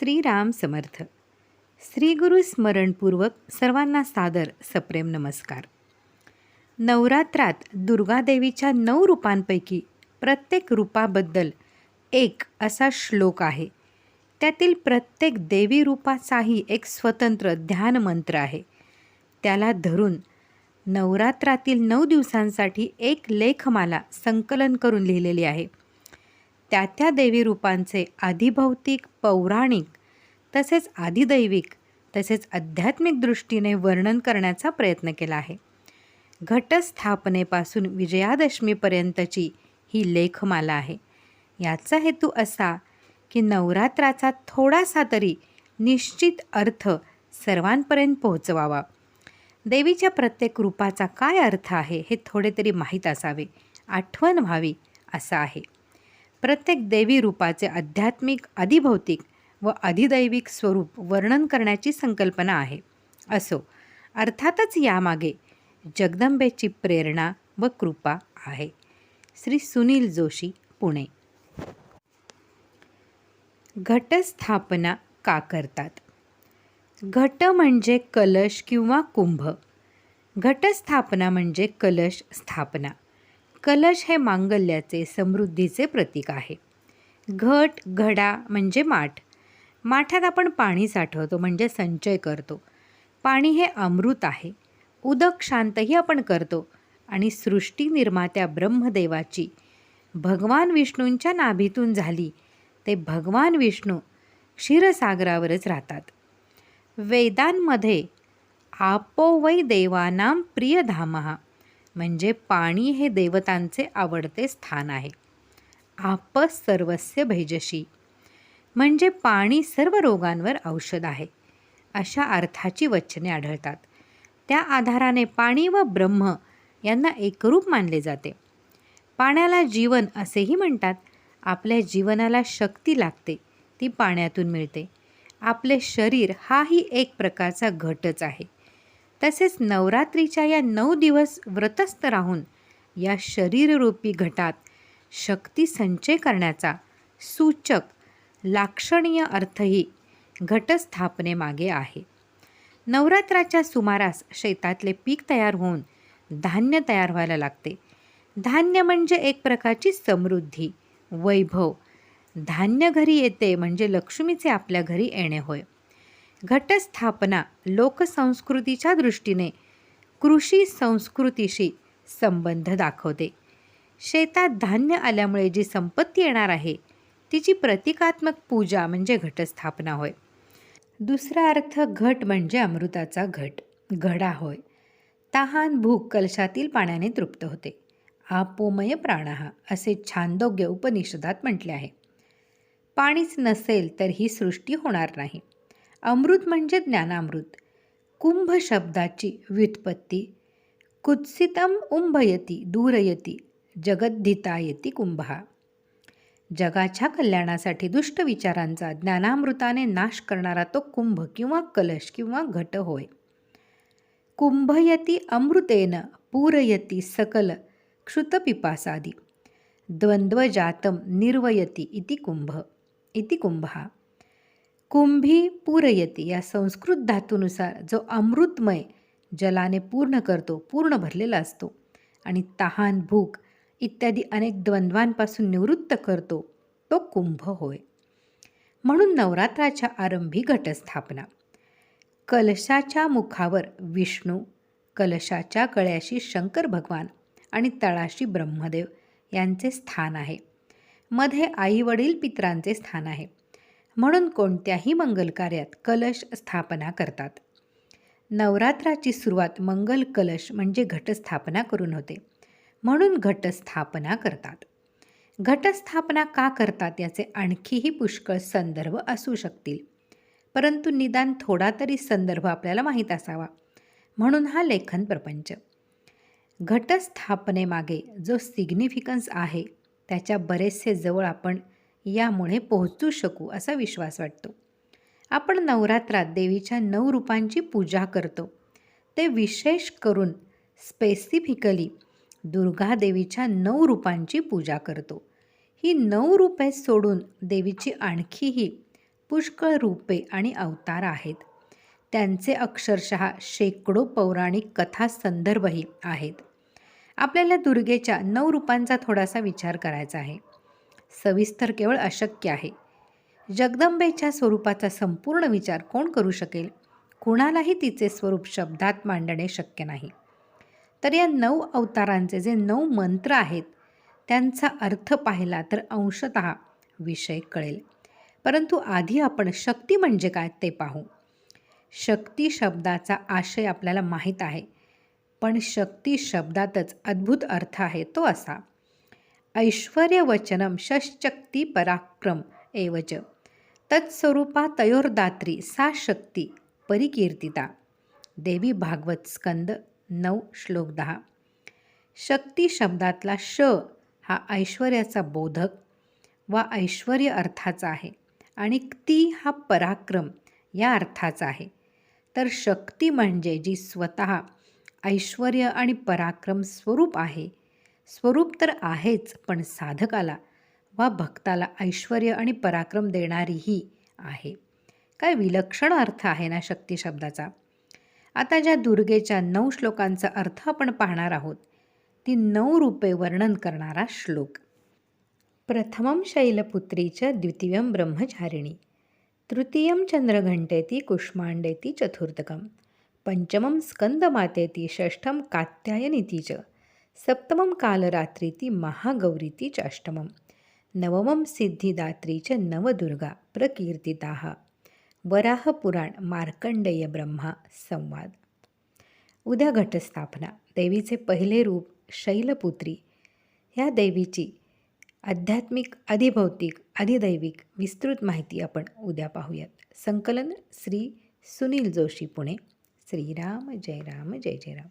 श्रीराम समर्थ. श्री गुरु स्मरणपूर्वक सर्वांना सादर सप्रेम नमस्कार. नवरात्रात दुर्गादेवीच्या नऊ रूपांपैकी प्रत्येक रूपाबद्दल एक असा श्लोक आहे. त्यातील प्रत्येक देवी रूपाचाही एक स्वतंत्र ध्यान मंत्र आहे. त्याला धरून नवरात्रातील नऊ दिवसांसाठी एक लेखमाला संकलन करून लिहिलेली आहे. त्या त्या देवी रूपांचे आधिभौतिक पौराणिक तसेच आदिदैविक तसेच आध्यात्मिक दृष्टीने वर्णन करण्याचा प्रयत्न केला आहे. घटस्थापनेपासून विजयादशमीपर्यंतची ही लेखमाला आहे. याचा हेतू असा की नवरात्राचा थोडासा तरी निश्चित अर्थ सर्वांपर्यंत पोहोचवावा. देवीच्या प्रत्येक रूपाचा काय अर्थ आहे हे थोडे तरी माहीत असावे आठवण व्हावी असं आहे. प्रत्येक देवी रूपाचे आध्यात्मिक अधिभौतिक व अधिदैविक स्वरूप वर्णन करण्याची संकल्पना आहे. असो अर्थातच यामागे जगदंबेची प्रेरणा व कृपा आहे. श्री सुनील जोशी पुणे. घटस्थापना का करतात? घट म्हणजे कलश किंवा कुंभ. घटस्थापना म्हणजे कलश स्थापना. कलश हे मांगल्याचे समृद्धीचे प्रतीक आहे. घट घडा म्हणजे माठ. माठात आपण पाणी साठवतो म्हणजे संचय करतो. पाणी हे अमृत आहे. उदक शांतही आपण करतो आणि सृष्टी निर्मात्या ब्रह्मदेवाची भगवान विष्णूंच्या नाभीतून झाली ते भगवान विष्णू क्षीरसागरावरच राहतात. वेदांमध्ये आपो वै देवानाम प्रियधामहा म्हणजे पाणी हे देवतांचे आवडते स्थान आहे. आप सर्वस्य भैजशी. म्हणजे पाणी सर्व रोगांवर औषध आहे. अशा अर्थाची वचने आढळतात. त्या आधाराने पाणी व ब्रह्म यांना एकरूप मानले जाते. पाण्याला जीवन असेही म्हणतात. आपल्या जीवनाला शक्ती लागते. ती पाण्यातून मिळते. आपले शरीर हाही एक प्रकारचा घटच आहे. तसेच नवरात्रीच्या या नऊ दिवस व्रतस्थ राहून या शरीररूपी घटात शक्ती संचय करण्याचा सूचक लाक्षणीय अर्थही घटस्थापनेमागे आहे. नवरात्राच्या सुमारास शेतातले पीक तयार होऊन धान्य तयार व्हायला लागते. धान्य म्हणजे एक प्रकारची समृद्धी वैभव. धान्य घरी येते म्हणजे लक्ष्मीचे आपल्या घरी येणे होय. घटस्थापना लोकसंस्कृतीच्या दृष्टीने कृषी संस्कृतीशी संबंध दाखवते. शेतात धान्य आल्यामुळे जी संपत्ती येणार आहे तिची प्रतिकात्मक पूजा म्हणजे घटस्थापना होय. दुसरा अर्थ घट म्हणजे अमृताचा घट घडा होय. तहान भूक कलशातील पाण्याने तृप्त होते. आपोमय प्राणहा असे छांदोग्य उपनिषदात म्हटले आहे. पाणीच नसेल तर ही सृष्टी होणार नाही. अमृत म्हणजे ज्ञानामृत. कुंभ शब्दाची व्युत्पत्ती. कुत्सितम उंभयती दूरयती जगद्धितायती कुंभा. जगाच्या कल्याणासाठी दुष्ट विचारांचा ज्ञानामृताने नाश करणारा तो कुंभ किंवा कलश किंवा घट होय. कुंभयती अमृतेन पूरयती सकल क्षुतपिपासादी द्वंद्वजातम निर्वयती इति कुंभ इति कुंभा. कुंभी पूरयती या संस्कृत धातूनुसार जो अमृतमय जलाने पूर्ण करतो पूर्ण भरलेला असतो आणि तहान भूक इत्यादी अनेक द्वंद्वांपासून निवृत्त करतो तो कुंभ होय. म्हणून नवरात्राच्या आरंभी घटस्थापना. कलशाच्या मुखावर विष्णू कलशाच्या कळ्याशी शंकर भगवान आणि तळाशी ब्रह्मदेव यांचे स्थान आहे. मध्ये आई वडील पित्रांचे स्थान आहे. म्हणून कोणत्याही मंगलकार्यात कलश स्थापना करतात. नवरात्राची सुरुवात मंगल कलश म्हणजे घटस्थापना करून होते. म्हणून घटस्थापना करतात. घटस्थापना का करतात याचे आणखीही पुष्कळ संदर्भ असू शकतील. परंतु निदान थोडा तरी संदर्भ आपल्याला माहीत असावा. म्हणून हा लेखन प्रपंच. घटस्थापनेमागे जो सिग्निफिकन्स आहे त्याच्या बरेचसे जवळ आपण यामुळे पोहोचू शकू असा विश्वास वाटतो. आपण नवरात्रात देवीच्या नऊ रूपांची पूजा करतो. ते विशेष करून स्पेसिफिकली दुर्गादेवीच्या नऊ रूपांची पूजा करतो. ही नऊ रूपे सोडून देवीची आणखीही पुष्कळ रूपे आणि अवतार आहेत. त्यांचे अक्षरशः शेकडो पौराणिक कथा संदर्भही आहेत. आपल्याला दुर्गेच्या नऊ रूपांचा थोडासा विचार करायचा आहे. सविस्तर केवळ अशक्य आहे. जगदंबेच्या स्वरूपाचा संपूर्ण विचार कोण करू शकेल? कुणालाही तिचे स्वरूप शब्दात मांडणे शक्य नाही. तर या नऊ अवतारांचे जे नऊ मंत्र आहेत त्यांचा अर्थ पाहिला तर अंशत विषय कळेल. परंतु आधी आपण शक्ती म्हणजे काय ते पाहू. शक्ती शब्दाचा आशय आपल्याला माहीत आहे पण शक्ती शब्दातच अद्भुत अर्थ आहे तो असा. ऐश्वर्यवचनं षशक्ती पराक्रम एवच. तत्स्वरूपा तयोर्दात्री सा शक्ती परिकीर्तिता. देवी भागवत स्कंद नऊ श्लोक दहा. शक्ती शब्दातला श हा ऐश्वर्याचा बोधक वा ऐश्वर्य अर्थाचा आहे आणि ती हा पराक्रम या अर्थाचा आहे. तर शक्ती म्हणजे जी स्वतः ऐश्वर्य आणि पराक्रम स्वरूप आहे स्वरूप तर आहेच पण साधकाला वा भक्ताला ऐश्वर्य आणि पराक्रम देणारीही आहे. काय विलक्षण अर्थ आहे ना शक्ती शब्दाचा. आता ज्या दुर्गेच्या नऊ श्लोकांचा अर्थ आपण पाहणार आहोत ती नऊ रूपे वर्णन करणारा श्लोक. प्रथमं शैलपुत्रीच द्वितीयं ब्रह्मचारिणी. तृतीयं चंद्रघंटेती कुष्मांडेती चतुर्थकं पंचमं स्कंदमातेती षष्ठं कात्यायनीती च. सप्तमं कालरात्रीती महागौरीती च अष्टमं. नवमं सिद्धिदात्री च नवदुर्गा प्रकीर्तिताः. वराहपुराण मार्कंडेय ब्रह्मा संवाद. उद्या घटस्थापना. देवीचे पहिले रूप शैलपुत्री. ह्या देवीची आध्यात्मिक अधिभौतिक अधिदैविक विस्तृत माहिती आपण उद्या पाहूयात. संकलन श्री सुनील जोशी पुणे. श्रीराम जय राम जय जय राम.